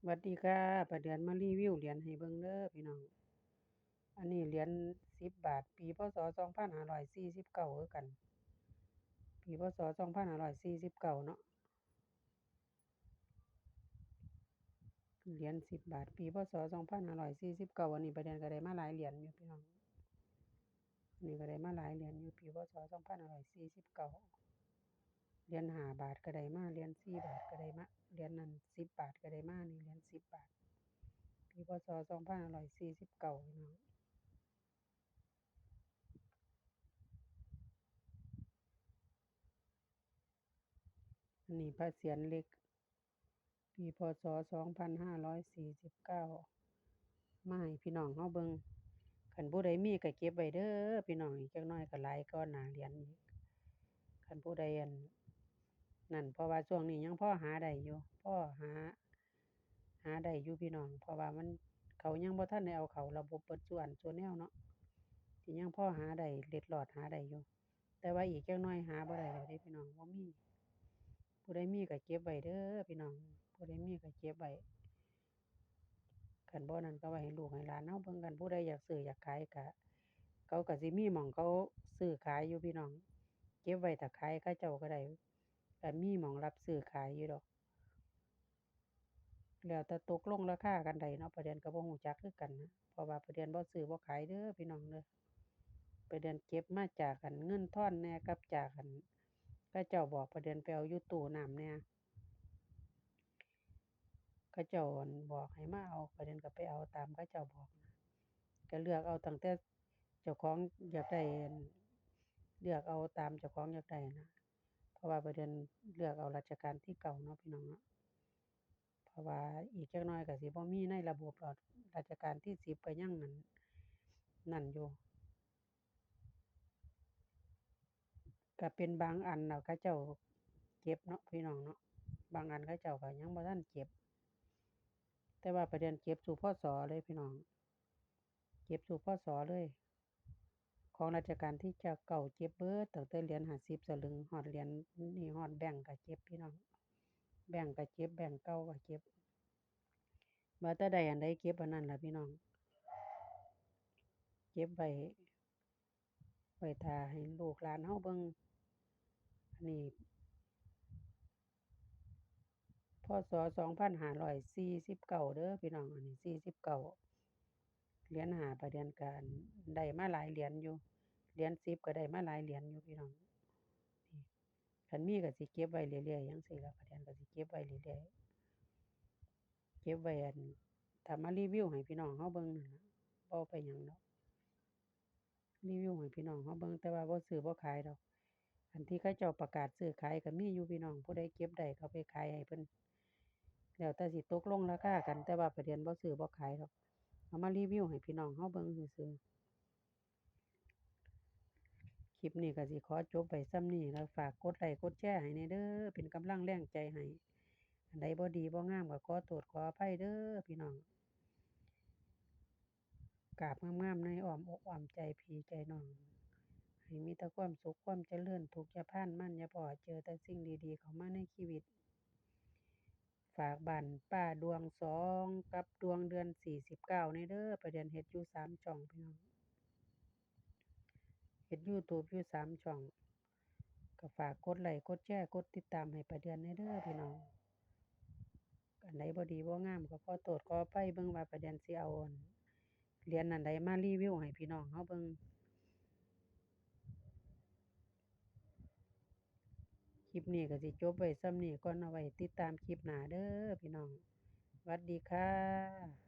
สวัสดีค่ะประเดือนมารีวิวเหรียญให้เบิ่งเด้อพี่น้อง อันนี้เหรียญสิบบาท ปีพศสองพันห้าร้อยสี่สิบเก้าเออกัน ปีพศสองพันห้าร้อยสี่สิบเก้าเนาะ เหรียญสิบบาท ปีพศสองพันห้าร้อยสี่สิบเก้าอันนี้ประเดือนก็ได้มาหลายเหรียญอยู่พี่น้อง นี่ก็ได้มาหลายเหรียญอยู่ปีพศสองพันห้าร้อยสี่สิบเก้า หรียญ5บาทก็ได้มาเหรียญ4บาทก็ได้มาเหรียญนั้น10บบาทก็ได้มานี่เหรียญ10บบาทปีพศ2549พี่สิบเก้าน้องอันนี้พระเศียรเล็ก ปีพศ2549มาให้าม่พี่น้องเราเบิ่งคันผู้ใดมีก็เก็บไว้เด้อพี่น้องอีกจักหน่อยก็หลายกว่าหนาเหรียญอีกคันผู้ใดอัน นั่นเพราะว่าช่วงนี้ยังพ่อหาได้อยู่พ่อหา หาได้อยู่พี่น้อง เพราะว่ามันเขายังบ่ทันได้เอาเขาระบบเบิดซุอันซุแนวเนาะสิยังพ่อหาได้เล็ดหลอดหาได้อยู่แต่ว่าอีกจักหน่อยหาบ่ได้แล้วเดะพี่น้องบ่มีผู้ใดมีก็เก็บไว้เด้อพี่น้องผู้ใดมีก็เก็บไว้คันบ่นั้นก็ไว้ให้ลูกให้หลานเราเบิ่งคันผู้ใดอยากซื้ออยากขายก็เขาก็สิมีหม้องเขาซื้อขายอยู่พี่น้อง เก็บไว้ถ้าขายเขาเจ้าก็ได้ ก็มีหมองรับซื้อขายอยู่ดอก แล้วแต่ตกลงราคากันได้เนาะประเดือนก็บ่รู้จักคือกันนะเพราะว่าประเดือนบ่ซื้อบ่ขายเด้อพี่น้องเด้อประเดือนเก็บมาจากอั่นเงินท่อนแน่กับจากอั่นเขาเจ้าบอกประเดือนไปเอาอยู่ตู้น้ำแหน่เขาเจ้าบอกให้มาเอาประเดือนก็ไปเอาตามเขาเจ้าบอกนะก็เลือกเอาตั้งแต่เจ้าของอยากได้เลือกเอาตามเจ้าของอยากได้นะ เพราะว่าประเดือนเลือกเอารัชกาลที่9เนาะพี่น้องเนาะเพราะว่าอีกจักน่อยก็สิบ่มีในระบบแล้วรัชกาลที่10ก็ยังอั่นนั่นอยู่ก็เป็นบางอันแล้วเขาเจ้าเก็บเนาะพี่น้องเนาะบางอันเขาเจ้าก็ยังบ่ทันเก็บ แต่ว่าประเดือนเก็บซุพศ.เลยพี่น้อง เก็บซุพศ.เลย ของรัชกาลที่เจ้าเก็บเบิดตั้งแต่เหรียญ50สลึงฮอดเหรียญนี่ฮอดแบ่งก์ก็เก็บพี่น้อง แบ่งก์ก็เก็บแบ่งเก่าก็เก็บว่าแต่ได้อันใดเก็บอันนั้นล่ะพี่น้อง เก็บไว้ไว้ทาให้ลูกหลานเราเบิ่งอันนี้พศ.2549เก่าเด้อพี่น้องอันนี้49เก่า หรียญ5ประเดือนก็อั่นได้มาหลายเหรียญอยู่ เหรียญ10ก็ได้มาหลายเหรียญอยู่พี่น้องนี่คันมีก็สิเก็บไว้เรื่อยๆจั่งซี้ล่ะประเดือนก็สิเก็บไว้เรื่อยๆเก็บไว้อั่นถ้ามารีวิวให้พี่น้องเราเบิ่งนั่นล่ะบ่ไปหยังดอกรีวิวให้พี่น้องเราเบิ่งแต่ว่าบ่ซื้อบ่ขายดอก อันที่เขาเจ้าประกาศซื้อขายก็มีอยู่พี่น้องผู้ใดเก็บได้เอาไปขายให้เพิ่นแล้วแต่สิตกลงราคากันแต่ว่าประเดือนบ่ซื้อบ่ขายดอก เอามารีวิวให้พี่น้องเราเบิ่งซื่อคลิปนี้ก็สิขอจบไว้ำนี้แล้วฝากกดไลก์กดแชร์ให้แหน่เด้อเป็นกำลังแรงใจให้อันใดบ่ดีบ่งามก็ขอโทษขออภัยเด้อพี่น้องกราบงามๆในอ้อมอกอ้อมใจพี่ใจน้องให้มีแต่ความสุขความเจริญทุกย่าพานมั่นอย่าพอเจอแต่สิ่งดีๆ เข้ามาในชีวิต ฝากบ้านป้าดวง2กับดวงเดือน49แหน่เก้าในเด้อประเดือนเฮ็ดอยู่3ช่องพี่น้องเฮ็ดยูทูบอยู่3ช่องก็ฝากกดไลก์กดแชร์กดติดตามให้ประเดือนแหน่เด้อพี่น้องอันใดบ่ดีบ่งามก็ขอโทษขออภัยเบิ่งว่าประเดือนสิเอาอั่นเหรียญอันใดมารีวิวให้พี่น้องเราเบิ่ง คลิปนี้ก็สิจบไว้ซ้ำนี้ก่อนเอาไว้ติดตามคลิปหน้าเด้อพี่น้องสวัดดีค่ะ